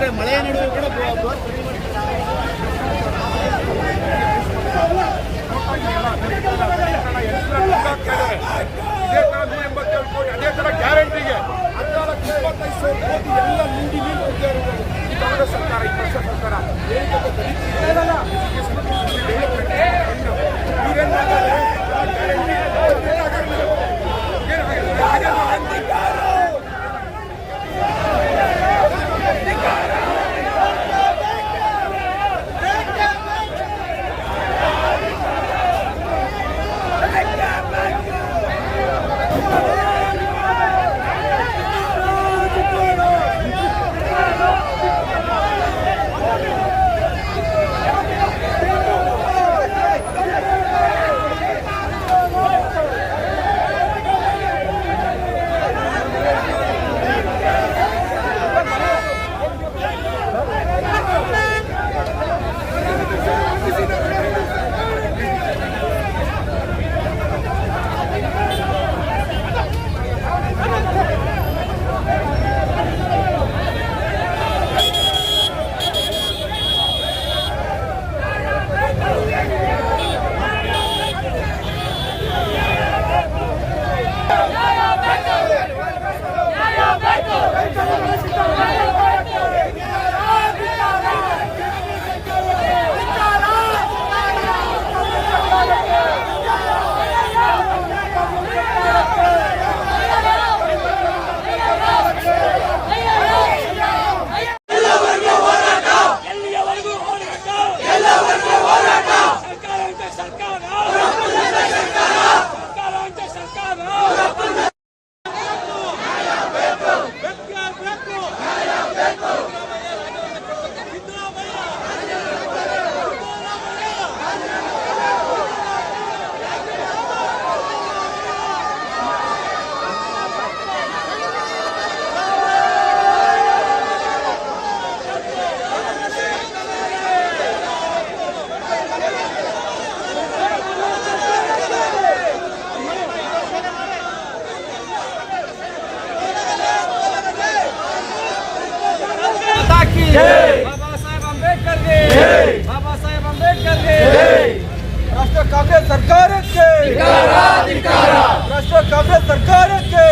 ಕಡೆ ಮಳೆಯ ನಡುವೆ ಕೂಡ ಇದೇ ತರ ನೂರ ಕೋಟಿ ಅದೇ ತರ ಗ್ಯಾರಂಟಿಗೆ ಹದಿನಾಲ್ಕು ಇಪ್ಪತ್ತೈದು ಕೋಟಿ ಎಲ್ಲ ನೀಡಿ ಕಾಂಗ್ರೆಸ್ ಸರ್ಕಾರ, ಈ ಸರ್ಕಾರ. आंबेडकर के बाबा साहेब आंबेडकर के ರಾಷ್ಟ್ರ ಕಾಂಗ್ರೆಸ್ ಸರ್ಕಾರಕ್ಕೆ ರಾಷ್ಟ್ರ ಕಾಂಗ್ರೆಸ್ ಸರ್ಕಾರಕ್ಕೆ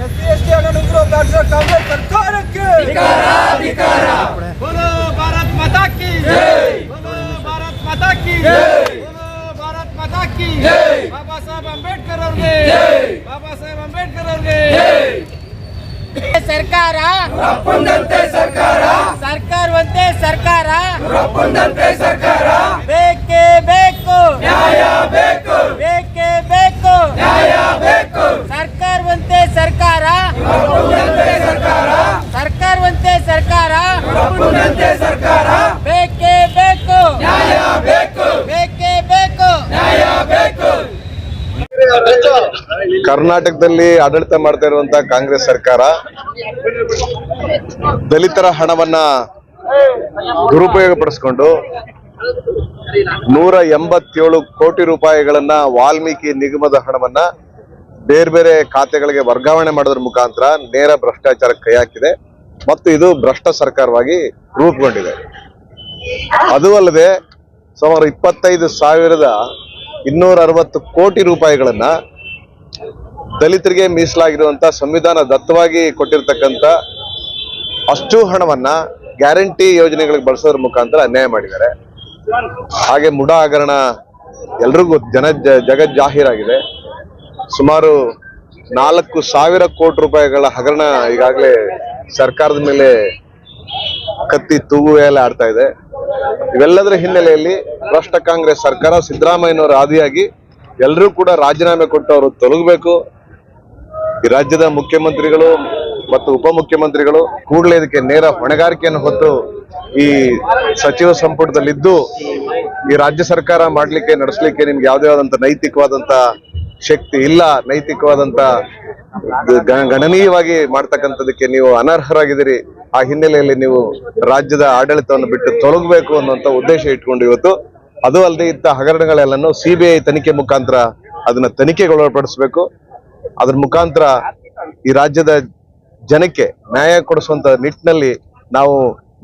ಎಸ್ ಸಿ ಎಸ್ ಟಿ ಹಣ ನುಂಗಿರೋ ರಾಷ್ಟ್ರ ಕಾಂಗ್ರೆಸ್ ಸರ್ಕಾರಕ್ಕೆ बोलो भारत माता की बोलो भारत माता की बोलो भारत माता की ಬಾಬಾ ಸಾಹೇಬ್ ಅಂಬೇಡ್ಕರ್ ಅವ್ರಿಗೆ ಬಾಬಾ ಸಾಹೇಬ್ ಅಂಬೇಡ್ಕರ್ ಅವ್ರಿಗೆ ಸರ್ಕಾರ ಸರ್ಕಾರ ಸರ್ಕಾರವಂತೆ ಸರ್ಕಾರ ಸರ್ಕಾರ. ಬೇಕೇ ಬೇಕು. ನ್ಯಾಯ ಬೇಕು. ಬೇಕೇ ಬೇಕು. ನ್ಯಾಯ ಬೇಕು. ಸರ್ಕಾರವಂತೆ ಸರ್ಕಾರ. ಸರ್ಕಾರ. ಸರ್ಕಾರವಂತೆ ಸರ್ಕಾರ. ಸರ್ಕಾರ. ಬೇಕೇ ಬೇಕು. ನ್ಯಾಯ ಬೇಕು. ಬೇಕೇ ಬೇಕು. ನ್ಯಾಯ ಬೇಕು. ಕರ್ನಾಟಕದಲ್ಲಿ ಆಡಳಿತ ಮಾಡ್ತಾ ಇರುವಂತ ಕಾಂಗ್ರೆಸ್ ಸರ್ಕಾರ ದಲಿತರ ಹಣವನ್ನ ದುರುಪಯೋಗ ಪಡಿಸ್ಕೊಂಡು ನೂರ ಎಂಬತ್ತೇಳು ಕೋಟಿ ರೂಪಾಯಿಗಳನ್ನ ವಾಲ್ಮೀಕಿ ನಿಗಮದ ಹಣವನ್ನ ಬೇರೆ ಬೇರೆ ಖಾತೆಗಳಿಗೆ ವರ್ಗಾವಣೆ ಮಾಡೋದ್ರ ಮುಖಾಂತರ ನೇರ ಭ್ರಷ್ಟಾಚಾರ ಕೈ ಹಾಕಿದೆ ಮತ್ತು ಇದು ಭ್ರಷ್ಟ ಸರ್ಕಾರವಾಗಿ ರೂಪುಗೊಂಡಿದೆ. ಅದು ಅಲ್ಲದೆ ಸುಮಾರು ಇಪ್ಪತ್ತೈದು ಸಾವಿರದ ಇನ್ನೂರ ಅರವತ್ತು ಕೋಟಿ ರೂಪಾಯಿಗಳನ್ನ ದಲಿತರಿಗೆ ಮೀಸಲಾಗಿರುವಂತ ಸಂವಿಧಾನ ದತ್ತವಾಗಿ ಕೊಟ್ಟಿರ್ತಕ್ಕಂಥ ಅಷ್ಟು ಹಣವನ್ನ ಗ್ಯಾರಂಟಿ ಯೋಜನೆಗಳಿಗೆ ಬಳಸೋದ್ರ ಮುಖಾಂತರ ಅನ್ಯಾಯ ಮಾಡಿದ್ದಾರೆ. ಹಾಗೆ ಮುಡ ಹಗರಣ ಎಲ್ರಿಗೂ ಜನ ಜಗತ್ ಜಾಹೀರಾಗಿದೆ. ಸುಮಾರು ನಾಲ್ಕು ಸಾವಿರ ಕೋಟಿ ರೂಪಾಯಿಗಳ ಹಗರಣ ಈಗಾಗಲೇ ಸರ್ಕಾರದ ಮೇಲೆ ಕತ್ತಿ ತೂಗು ಎಲ್ಲ ಆಡ್ತಾ ಇದೆ. ಇವೆಲ್ಲದರ ಹಿನ್ನೆಲೆಯಲ್ಲಿ ರಾಷ್ಟ್ರ ಕಾಂಗ್ರೆಸ್ ಸರ್ಕಾರ ಸಿದ್ದರಾಮಯ್ಯನವರ ಆದಿಯಾಗಿ ಎಲ್ಲರೂ ಕೂಡ ರಾಜೀನಾಮೆ ಕೊಟ್ಟು ಅವರು ತೊಲಗಬೇಕು. ಈ ರಾಜ್ಯದ ಮುಖ್ಯಮಂತ್ರಿಗಳು ಮತ್ತು ಉಪಮುಖ್ಯಮಂತ್ರಿಗಳು ಕೂಡಲೇ ಇದಕ್ಕೆ ನೇರ ಹೊಣೆಗಾರಿಕೆಯನ್ನು ಹೊತ್ತು ಈ ಸಚಿವ ಸಂಪುಟದಲ್ಲಿದ್ದು ಈ ರಾಜ್ಯ ಸರ್ಕಾರ ಮಾಡ್ಲಿಕ್ಕೆ, ನಡೆಸಲಿಕ್ಕೆ ನಿಮ್ಗೆ ಯಾವುದೇ ಆದಂತ ನೈತಿಕವಾದಂತ ಶಕ್ತಿ ಇಲ್ಲ. ನೈತಿಕವಾದಂತ ಗಣನೀಯವಾಗಿ ಮಾಡ್ತಕ್ಕಂಥದಕ್ಕೆ ನೀವು ಅನರ್ಹರಾಗಿದ್ದೀರಿ. ಆ ಹಿನ್ನೆಲೆಯಲ್ಲಿ ನೀವು ರಾಜ್ಯದ ಆಡಳಿತವನ್ನು ಬಿಟ್ಟು ತೊಲಗಬೇಕು ಅನ್ನುವಂಥ ಉದ್ದೇಶ ಇಟ್ಕೊಂಡು ಇವತ್ತು. ಅದು ಅಲ್ಲದೆ ಇದ್ದ ಹಗರಣಗಳೆಲ್ಲನೂ ಸಿಬಿಐ ತನಿಖೆ ಮುಖಾಂತರ ಅದನ್ನ ತನಿಖೆಗೊಳಪಡಿಸಬೇಕು ಅದರ ಮುಖಾಂತರ ಈ ರಾಜ್ಯದ ಜನಕ್ಕೆ ನ್ಯಾಯ ಕೊಡಿಸುವಂತ ನಿಟ್ಟಿನಲ್ಲಿ ನಾವು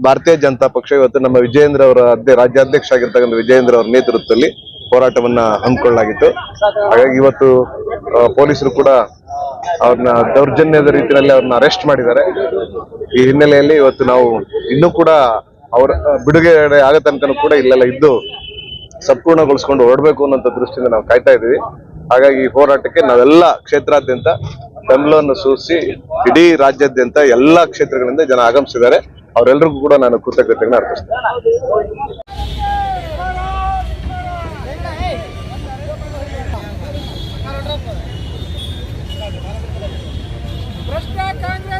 ಭಾರತೀಯ ಜನತಾ ಪಕ್ಷ ಇವತ್ತು ನಮ್ಮ ವಿಜಯೇಂದ್ರ ಅವರ ಅಧ್ಯ ರಾಜ್ಯಾಧ್ಯಕ್ಷ ಆಗಿರ್ತಕ್ಕಂಥ ವಿಜಯೇಂದ್ರ ಅವರ ನೇತೃತ್ವದಲ್ಲಿ ಹೋರಾಟವನ್ನ ಹಮ್ಮಿಕೊಳ್ಳಲಾಗಿತ್ತು. ಹಾಗಾಗಿ ಇವತ್ತು ಪೊಲೀಸರು ಕೂಡ ಅವ್ರನ್ನ ದೌರ್ಜನ್ಯದ ರೀತಿಯಲ್ಲಿ ಅವ್ರನ್ನ ಅರೆಸ್ಟ್ ಮಾಡಿದ್ದಾರೆ. ಈ ಹಿನ್ನೆಲೆಯಲ್ಲಿ ಇವತ್ತು ನಾವು ಇನ್ನೂ ಕೂಡ ಅವರ, ಬಿಡುಗಡೆ ಆಗೋ ತನಕನೂ ಕೂಡ ಇಲ್ಲೆಲ್ಲ ಇದ್ದು ಸಂಪೂರ್ಣಗೊಳಿಸ್ಕೊಂಡು ಹೊರಡಬೇಕು ಅನ್ನೋಂಥ ದೃಷ್ಟಿಯಿಂದ ನಾವು ಕಾಯ್ತಾ ಇದ್ದೀವಿ. ಹಾಗಾಗಿ ಈ ಹೋರಾಟಕ್ಕೆ ನಾವೆಲ್ಲ ಕ್ಷೇತ್ರಾದ್ಯಂತ ಬೆಂಬಲವನ್ನು ಸೂಚಿಸಿ ಇಡೀ ರಾಜ್ಯಾದ್ಯಂತ ಎಲ್ಲಾ ಕ್ಷೇತ್ರಗಳಿಂದ ಜನ ಆಗಮಿಸಿದ್ದಾರೆ. ಅವರೆಲ್ಲರಿಗೂ ಕೂಡ ನಾನು ಕೃತಜ್ಞತೆಗಳನ್ನ ಅರ್ಪಿಸ್ತೇನೆ. ಭ್ರಷ್ಟ ಕಾಂಗ್ರೆಸ್